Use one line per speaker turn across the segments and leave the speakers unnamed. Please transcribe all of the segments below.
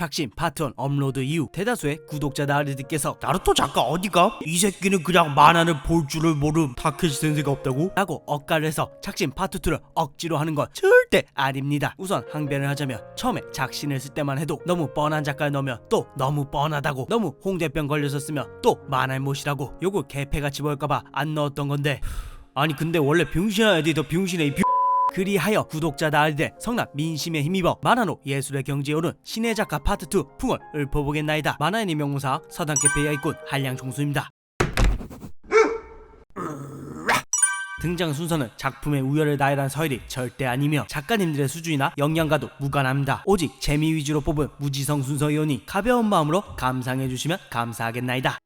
작심 파트 1 업로드 이후 대다수의 구독자 나르드께서
나루토 작가 어디가? 이 새끼는 그냥 만화는 볼 줄을 모름 타케시 센세가 없다고?
라고 억가를 해서 작심 파트 2를 억지로 하는 건 절대 아닙니다. 우선 항변을 하자면 처음에 작신을 쓸 때만 해도 너무 뻔한 작가를 넣으면 또 너무 뻔하다고 너무 홍대병 걸려서 쓰면 또 만할못이라고 요걸 개패같이 보일까봐 안 넣었던 건데
아니 근데 원래 병신아 애들이 더 병신해 이 병...
그리하여 구독자 나르데 성남 민심에 힘입어 만화로 예술의 경지에 오른 신의 작가 파트 2 풍을 읊어보겠나이다. 만화인의 명무사 서당캐페의 있군 한량 종수입니다. 등장 순서는 작품의 우열을 나열한 서열이 절대 아니며 작가님들의 수준이나 역량과도 무관합니다. 오직 재미 위주로 뽑은 무지성 순서이오니 가벼운 마음으로 감상해 주시면 감사하겠나이다.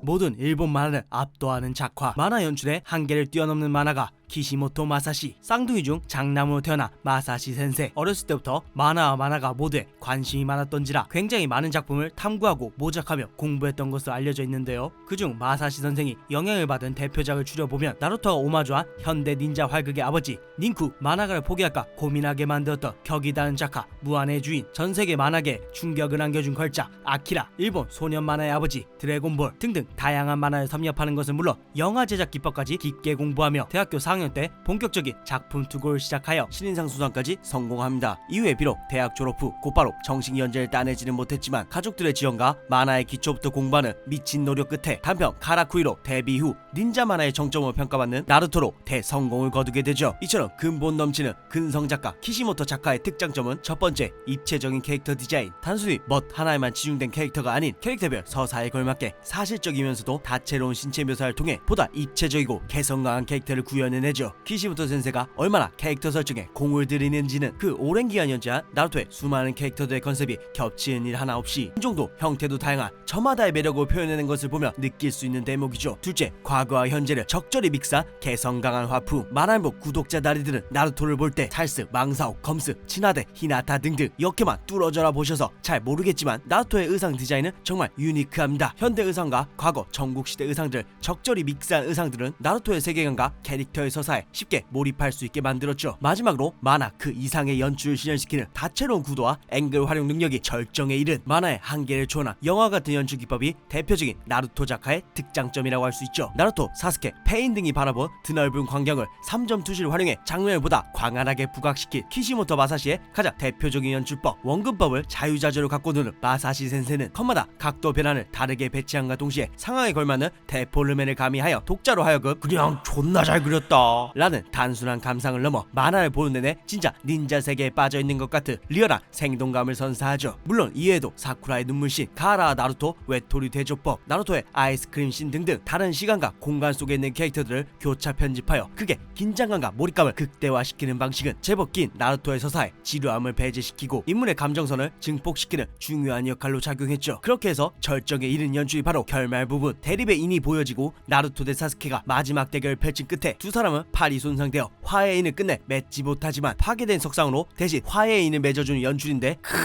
모든 일본 만화를 압도하는 작화 만화 연출의 한계를 뛰어넘는 만화가 키시모토 마사시 쌍둥이 중 장남으로 태어나 마사시 센세. 어렸을 때부터 만화와 만화가 모두에 관심이 많았던지라 굉장히 많은 작품을 탐구하고 모작하며 공부했던 것으로 알려져 있는데요. 그중 마사시 선생이 영향을 받은 대표작을 추려보면 나루토가 오마주한 현대 닌자 활극의 아버지 닌쿠 만화가를 포기할까 고민하게 만들었던 격이 다른 작가 무한의 주인 전세계 만화계에 충격을 안겨준 걸작 아키라 일본 소년 만화의 아버지 드래곤볼 등등 다양한 만화를 섭렵하는 것은 물론 영화 제작 기법까지 깊게 공부하며 대학교 4 학년 때 본격적인 작품 투고를 시작하여 신인상 수상까지 성공합니다. 이후에 비록 대학 졸업 후 곧바로 정식 연재를 따내지는 못했지만 가족들의 지원과 만화의 기초부터 공부하는 미친 노력 끝에 단편 카라쿠이로 데뷔 후 닌자 만화의 정점을 평가받는 나루토로 대성공을 거두게 되죠. 이처럼 근본 넘치는 근성 작가 키시모토 작가의 특장점은 첫 번째 입체적인 캐릭터 디자인 단순히 멋 하나에만 치중된 캐릭터가 아닌 캐릭터별 서사에 걸맞게 사실적이면서도 다채로운 신체 묘사를 통해 보다 입체적이고 개성 강한 캐릭터를 구현해 내죠. 키시모토 센세가 얼마나 캐릭터 설정에 공을 들이는지는 그 오랜 기간 연재한 나루토의 수많은 캐릭터들의 컨셉이 겹치는 일 하나 없이 인종도 형태도 다양한 저마다의 매력을 표현해낸 것을 보면 느낄 수 있는 대목이죠. 둘째, 과거와 현재를 적절히 믹스한 개성 강한 화풍. 만화복 구독자 나리들은 나루토를 볼 때 탈스, 망사오, 검스, 친화대, 히나타 등등 이렇게만 뚫어져라 보셔서 잘 모르겠지만 나루토의 의상 디자인은 정말 유니크합니다. 현대 의상과 과거 전국시대 의상들 적절히 믹스한 의상들은 나루토의 세계관과 캐릭터의 서 사에 쉽게 몰입할 수 있게 만들었죠. 마지막으로 만화 그 이상의 연출을 실현시키는 다채로운 구도와 앵글 활용 능력이 절정에 이른 만화의 한계를 초월한 영화 같은 연출 기법이 대표적인 나루토 작가의 특장점이라고 할 수 있죠. 나루토, 사스케, 페인 등이 바라본 드넓은 광경을 3점 투시를 활용해 장면을 보다 광활하게 부각시킨 키시모토 마사시의 가장 대표적인 연출법 원근법을 자유자재로 갖고 노는 마사시 센세는 컷마다 각도 변환을 다르게 배치함과 동시에 상황에 걸맞는 데폴르멘을 가미하여 독자로 하여금
그냥 존나 잘 그렸다
라는 단순한 감상을 넘어 만화를 보는 내내 진짜 닌자 세계에 빠져 있는 것 같은 리얼한 생동감을 선사하죠. 물론 이외에도 사쿠라의 눈물씬, 가라 나루토, 외톨이 대조법, 나루토의 아이스크림 씬 등등 다른 시간과 공간 속에 있는 캐릭터들을 교차 편집하여 그게 긴장감과 몰입감을 극대화시키는 방식은 제법 긴 나루토의 서사에 지루함을 배제시키고 인물의 감정선을 증폭시키는 중요한 역할로 작용했죠. 그렇게 해서 절정에 이른 연출이 바로 결말 부분 대립의 인이 보여지고 나루토 대 사스케가 마지막 대결을 펼친 끝에 두 사람은 팔이 손상되어 화해의 인을 끝내 맺지 못하지만 파괴된 석상으로 대신 화해의 인을 맺어주는 연출인데 크으,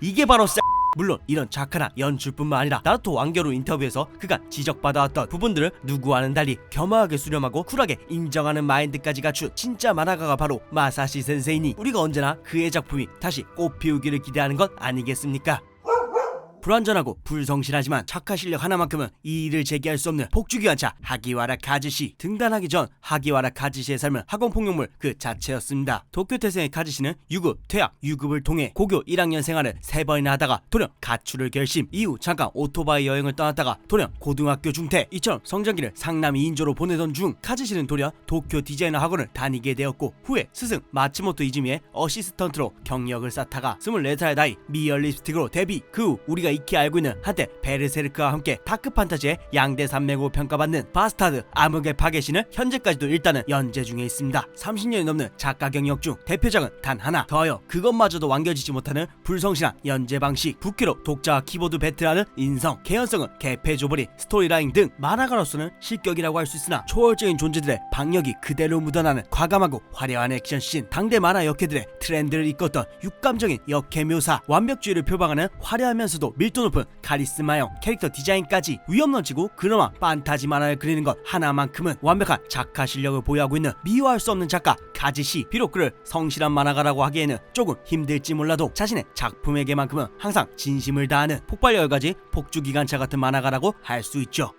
이게 바로 쎄. 물론 이런 작가나 연출뿐만 아니라 나루토 완결후 인터뷰에서 그간 지적받아왔던 부분들을 누구와는 달리 겸허하게 수렴하고 쿨하게 인정하는 마인드까지 갖춘 진짜 만화가가 바로 마사시 센세이니. 우리가 언제나 그의 작품이 다시 꽃피우기를 기대하는 것 아니겠습니까? 불완전하고 불성실하지만 작가 실력 하나만큼은 이 일을 제기할 수 없는 폭주기관차 하기와라 카즈시 등단하기 전 하기와라 카즈시의 삶은 학원폭력물 그 자체였습니다. 도쿄 태생의 카즈시는 유급, 퇴학, 유급을 통해 고교 1학년 생활을 세 번이나 하다가 돌연 가출을 결심 이후 잠깐 오토바이 여행을 떠났다가 돌연 고등학교 중퇴 이처럼 성장기를 상남 2인조로 보내던 중 카즈시는 돌연 도쿄 디자이너 학원을 다니게 되었고 후에 스승 마츠모토 이즈미의 어시스턴트로 경력을 쌓다가 24살 나이 미열 립스틱으로 데뷔 그 후 우리가 익히 알고 있는 한때 베르세르크와 함께 다크 판타지의 양대 산맥으로 평가받는 바스타드 암흑의 파괴신은 현재까지도 일단은 연재 중에 있습니다. 30년이 넘는 작가 경력 중 대표작은 단 하나 더하여 그것마저도 완결지지 못하는 불성실한 연재 방식 부캐로 독자와 키보드 배틀하는 인성 개연성은 개패 조버리 스토리라인 등 만화가로서는 실격이라고 할 수 있으나 초월적인 존재들의 박력이 그대로 묻어나는 과감하고 화려한 액션씬 당대 만화 역캐들의 트렌드를 이끌었던 육감적인 역캐 묘사 완벽주의를 표방하는 화려하면서도 밀도 높은 카리스마형 캐릭터 디자인까지 위험 넘치고 근엄한 판타지 만화를 그리는 것 하나만큼은 완벽한 작가 실력을 보유하고 있는 미워할 수 없는 작가 가지시 비록 그를 성실한 만화가라고 하기에는 조금 힘들지 몰라도 자신의 작품에게만큼은 항상 진심을 다하는 폭발 열가지 폭주기관차 같은 만화가라고 할 수 있죠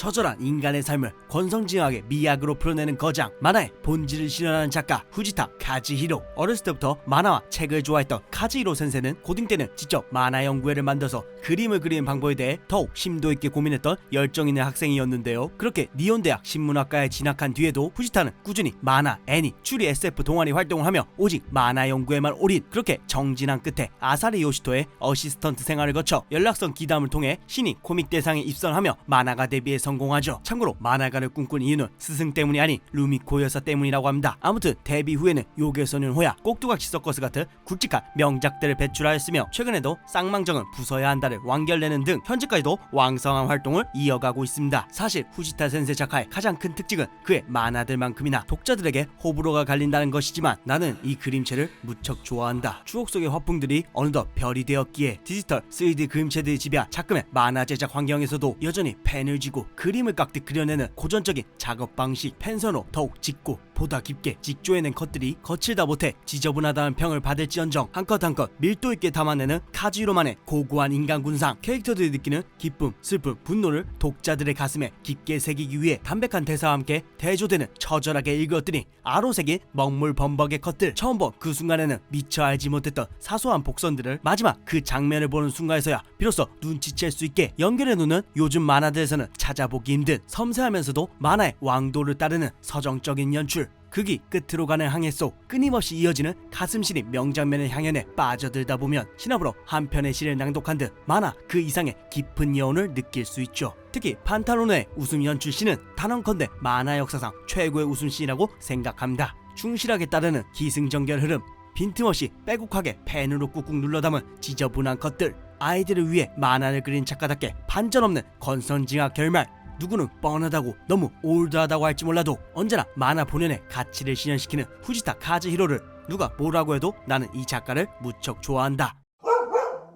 처절한 인간의 삶을 권성징하게 미학으로 풀어내는 거장 만화의 본질을 실현하는 작가 후지타 카지히로. 어렸을 때부터 만화와 책을 좋아했던 카지히로 센세는 고딩 때는 직접 만화 연구회를 만들어서 그림을 그리는 방법에 대해 더욱 심도 있게 고민했던 열정 있는 학생이었는데요. 그렇게 니온대학 신문학과에 진학한 뒤에도 후지타는 꾸준히 만화, 애니, 추리 SF 동아리 활동을 하며 오직 만화 연구에만 올인 그렇게 정진한 끝에 아사리 요시토의 어시스턴트 생활을 거쳐 연락선 기담을 통해 신인 코믹 대상에 입선하며 만화가 데뷔에 성공하죠. 참고로 만화가를 꿈꾼 이유는 스승 때문이 아닌 루미코 여사 때문이라고 합니다. 아무튼 데뷔 후에는 요괴소년 호야, 꼭두각시 서커스 같은 굵직한 명작들을 배출하였으며 최근에도 쌍망정은 부숴야 한다를 완결내는 등 현재까지도 왕성한 활동을 이어가고 있습니다. 사실 후지타 센세 작가의 가장 큰 특징은 그의 만화들만큼이나 독자들에게 호불호가 갈린다는 것이지만 나는 이 그림체를 무척 좋아한다. 추억 속의 화풍들이 어느덧 별이 되었기에 디지털 3D 그림체들이 지배한 작금의 만화 제작 환경에서도 여전히 펜을 쥐고 그림을 깎듯 그려내는 고전적인 작업 방식 펜선으로 더욱 짙고 보다 깊게 직조해낸 컷들이 거칠다 못해 지저분하다는 평을 받을지언정 한컷 한컷 밀도 있게 담아내는 카지로만의 고고한 인간 군상. 캐릭터들이 느끼는 기쁨, 슬픔, 분노를 독자들의 가슴에 깊게 새기기 위해 담백한 대사와 함께 대조되는 처절하게 읽었더니 아로색인 먹물 범벅의 컷들. 처음 본 그 순간에는 미처 알지 못했던 사소한 복선들을 마지막 그 장면을 보는 순간에서야 비로소 눈치챌 수 있게 연결해 놓는 요즘 만화들에서는 찾아보기 힘든 섬세하면서도 만화의 왕도를 따르는 서정적인 연출 극이 끝으로 가는 항해 속 끊임없이 이어지는 가슴 시린 명장면의 향연에 빠져들다 보면 신압으로 한 편의 시를 낭독한 듯 만화 그 이상의 깊은 여운을 느낄 수 있죠. 특히 판타로네의 웃음 연출 시는 단언컨대 만화 역사상 최고의 웃음 시라고 생각합니다. 충실하게 따르는 기승전결 흐름, 빈틈없이 빼곡하게 펜으로 꾹꾹 눌러 담은 지저분한 컷들, 아이들을 위해 만화를 그린 작가답게 반전 없는 건선징악 결말, 누구는 뻔하다고 너무 올드하다고 할지 몰라도 언제나 만화 본연의 가치를 실현시키는 후지타 카즈히로를 누가 뭐라고 해도 나는 이 작가를 무척 좋아한다.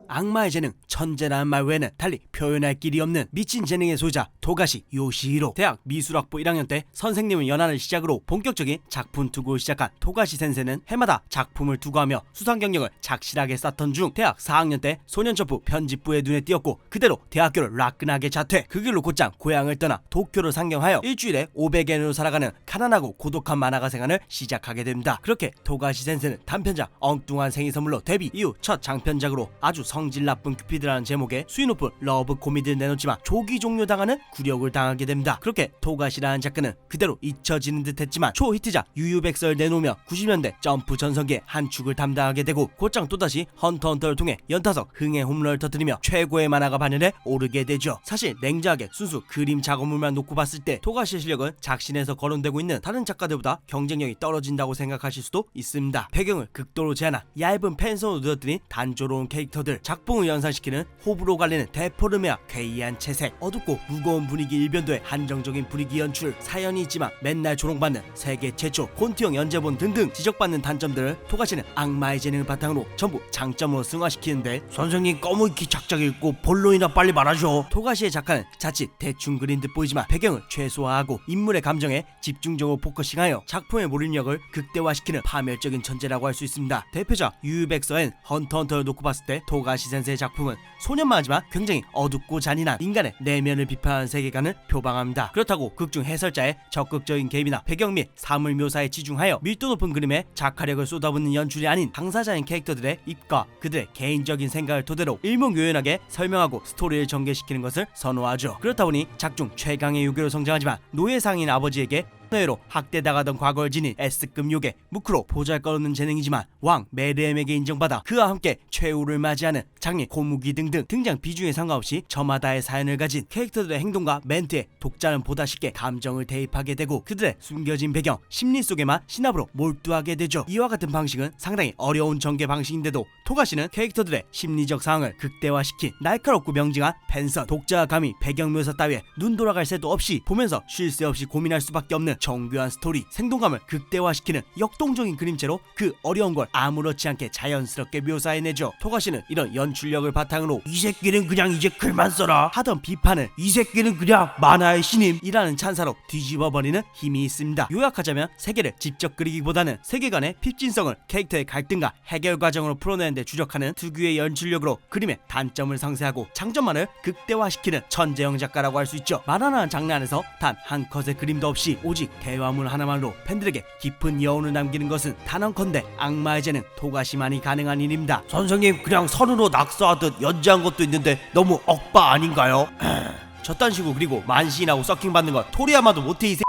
악마의 재능 천재라는 말 외에는 달리 표현할 길이 없는 미친 재능의 소유자 도가시 요시히로. 대학 미술학부 1학년 때 선생님을 연하를 시작으로 본격적인 작품 투구를 시작한 도가시 센세는 해마다 작품을 투구하며 수상 경력을 착실하게 쌓던 중 대학 4학년 때 소년점프 편집부의 눈에 띄었고 그대로 대학교를 라끈하게 자퇴 그 길로 곧장 고향을 떠나 도쿄를 상경하여 일주일에 500엔으로 살아가는 가난하고 고독한 만화가 생활을 시작하게 됩니다. 그렇게 도가시 센세는 단편작 엉뚱한 생일 선물로 데뷔 이후 첫 장편작으로 아주 성질 나쁜 큐피드라는 제목의 높은 러브 코미디를 내놓지만 조기 종료당하는 굴욕을 당하게 됩니다. 그렇게 토가시라는 작가는 그대로 잊혀지는 듯 했지만 초히트작 유유백서를 내놓으며 90년대 점프 전성기의 한 축을 담당하게 되고 곧장 또다시 헌터헌터를 통해 연타석 흥의 홈런을 터뜨리며 최고의 만화가 반열에 오르게 되죠. 사실 냉정하게 순수 그림 작업물만 놓고 봤을 때 토가시의 실력은 작신에서 거론되고 있는 다른 작가들보다 경쟁력이 떨어진다고 생각하실 수도 있습니다. 배경을 극도로 제한한 얇은 펜선으로 누어뜨린 단조로운 캐릭터들 작품을 연상시키는 호불호 갈리는 데포르메와 괴이한 채색. 어둡고 무거운 분위기 일변도의 한정적인 분위기 연출. 사연이 있지만 맨날 조롱받는 세계 최초 콘티형 연재본 등등 지적받는 단점들을 토가시는 악마의 재능을 바탕으로 전부 장점으로 승화시키는데
선생님 꺼무익히 작작 읽고 본론이나 빨리 말하죠
토가시의 작가는 자칫 대충 그린 듯 보이지만 배경을 최소화하고 인물의 감정에 집중적으로 포커싱하여 작품의 몰입력을 극대화시키는 파멸적인 천재라고 할 수 있습니다. 대표작 유유백서엔 헌터헌터를 놓고 봤을 때 토가 시 센세의 작품은 소년만 하지만 굉장히 어둡고 잔인한 인간의 내면을 비판하는 세계관을 표방합니다. 그렇다고 극중 해설자의 적극적인 개입이나 배경 및 사물 묘사에 치중하여 밀도 높은 그림에 작화력을 쏟아붓는 연출이 아닌 당사자인 캐릭터들의 입과 그들의 개인적인 생각을 토대로 일목요연하게 설명하고 스토리를 전개시키는 것을 선호하죠. 그렇다 보니 작중 최강의 요괴로 성장하지만 노예상인 아버지에게 노예로 학대당하던 과거를 지닌 S급 요괴 무크로 보잘것없는 재능이지만 왕 메르엠에게 인정받아 그와 함께 최후를 맞이하는 장례 고무기 등등 등장 비중에 상관없이 저마다의 사연을 가진 캐릭터들의 행동과 멘트에 독자는 보다 쉽게 감정을 대입하게 되고 그들의 숨겨진 배경 심리 속에만 신압으로 몰두하게 되죠. 이와 같은 방식은 상당히 어려운 전개 방식인데도 토가시는 캐릭터들의 심리적 상황을 극대화시킨 날카롭고 명징한 펜선 독자가 감히 배경 묘사 따위에 눈 돌아갈 새도 없이 보면서 쉴 새 없이 고민할 수밖에 없는 정교한 스토리, 생동감을 극대화시키는 역동적인 그림체로 그 어려운 걸 아무렇지 않게 자연스럽게 묘사해내죠. 토가시는 이런 연출력을 바탕으로
이 새끼는 그냥 이제 글만 써라
하던 비판을
이 새끼는 그냥 만화의 신임
이라는 찬사로 뒤집어버리는 힘이 있습니다. 요약하자면 세계를 직접 그리기보다는 세계관의 핍진성을 캐릭터의 갈등과 해결 과정으로 풀어내는 데 주력하는 특유의 연출력으로 그림의 단점을 상세하고 장점만을 극대화시키는 천재형 작가라고 할 수 있죠. 만화라는 장르 안에서 단 한 컷의 그림도 없이 오직 대화물 하나만으로 팬들에게 깊은 여운을 남기는 것은 단언컨대 악마의 재능 토가시만이 가능한 일입니다.
선생님 그냥 선으로 낙서하듯 연재한 것도 있는데 너무 억바 아닌가요?
저딴 식으로 그리고 만신하고 서킹 받는 건 토리야마도 못해 이 새...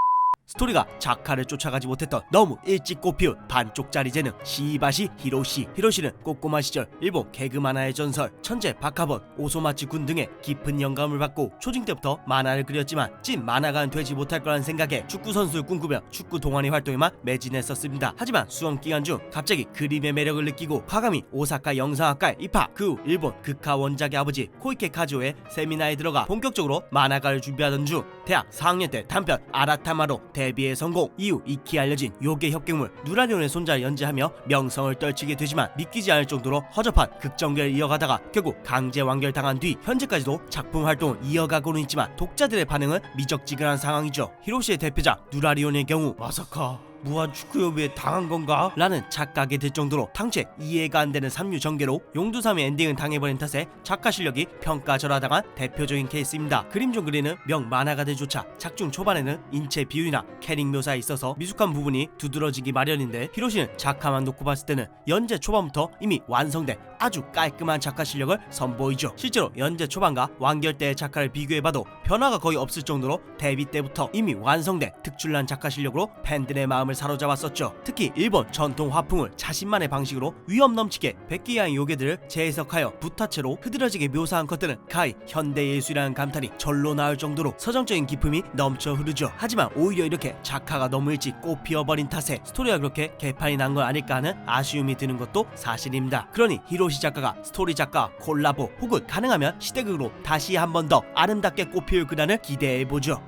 스토리가 작가를 쫓아가지 못했던 너무 일찍 꽃피운 반쪽짜리 재능 시바시 히로시. 히로시는 꼬꼬마 시절 일본 개그 만화의 전설 천재 바카본 오소마치 군 등의 깊은 영감을 받고 초딩 때부터 만화를 그렸지만 찐 만화가는 되지 못할 거라는 생각에 축구 선수를 꿈꾸며 축구 동아리 활동에만 매진했었습니다. 하지만 수험 기간 중 갑자기 그림의 매력을 느끼고 과감히 오사카 영상학과에 입학. 그 후 일본 극화 원작의 아버지 코이케 카즈오의 세미나에 들어가 본격적으로 만화가를 준비하던 중 대학 4학년 때 단편 아라타마로 데뷔에 성공. 이후 익히 알려진 요괴 협객물 누라리온의 손자를 연재하며 명성을 떨치게 되지만 믿기지 않을 정도로 허접한 극정결을 이어가다가 결국 강제 완결당한 뒤 현재까지도 작품 활동을 이어가고는 있지만 독자들의 반응은 미적지근한 상황이죠. 히로시의 대표작 누라리온의 경우
마사카 무한 축구협의에 당한 건가?
라는 착각이 들 정도로 당최 이해가 안 되는 삼류 전개로 용두삼의 엔딩을 당해버린 탓에 작가 실력이 평가절하당한 대표적인 케이스입니다. 그림 좀 그리는 명 만화가들조차 작중 초반에는 인체 비율이나 캐릭 묘사에 있어서 미숙한 부분이 두드러지기 마련인데 히로시는 작가만 놓고 봤을 때는 연재 초반부터 이미 완성된 아주 깔끔한 작가 실력을 선보이죠. 실제로 연재 초반과 완결 때의 작가를 비교해봐도 변화가 거의 없을 정도로 데뷔 때부터 이미 완성된 특출난 작가 실력으로 팬들의 마음 을 사로잡았었죠. 특히 일본 전통 화풍을 자신만의 방식으로 위험 넘치게 백기야의 요괴들을 재해석하여 부타체로 흐드러지게 묘사한 것들은 가히 현대 예술이라는 감탄이 절로 나올 정도로 서정적인 기품이 넘쳐 흐르죠. 하지만 오히려 이렇게 작가가 너무 일찍 꽃 피어버린 탓에 스토리가 그렇게 개판이 난 건 아닐까 하는 아쉬움이 드는 것도 사실입니다. 그러니 히로시 작가가 스토리 작가 콜라보 혹은 가능하면 시대극으로 다시 한 번 더 아름답게 꽃피울 그날을 기대해보죠.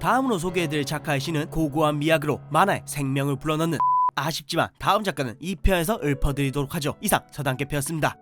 다음으로 소개해드릴 작가의 시는 고고한 미학으로 만화의 생명을 불어넣는 아쉽지만 다음 작가는 2편에서 읊어드리도록 하죠. 이상 서당계표였습니다.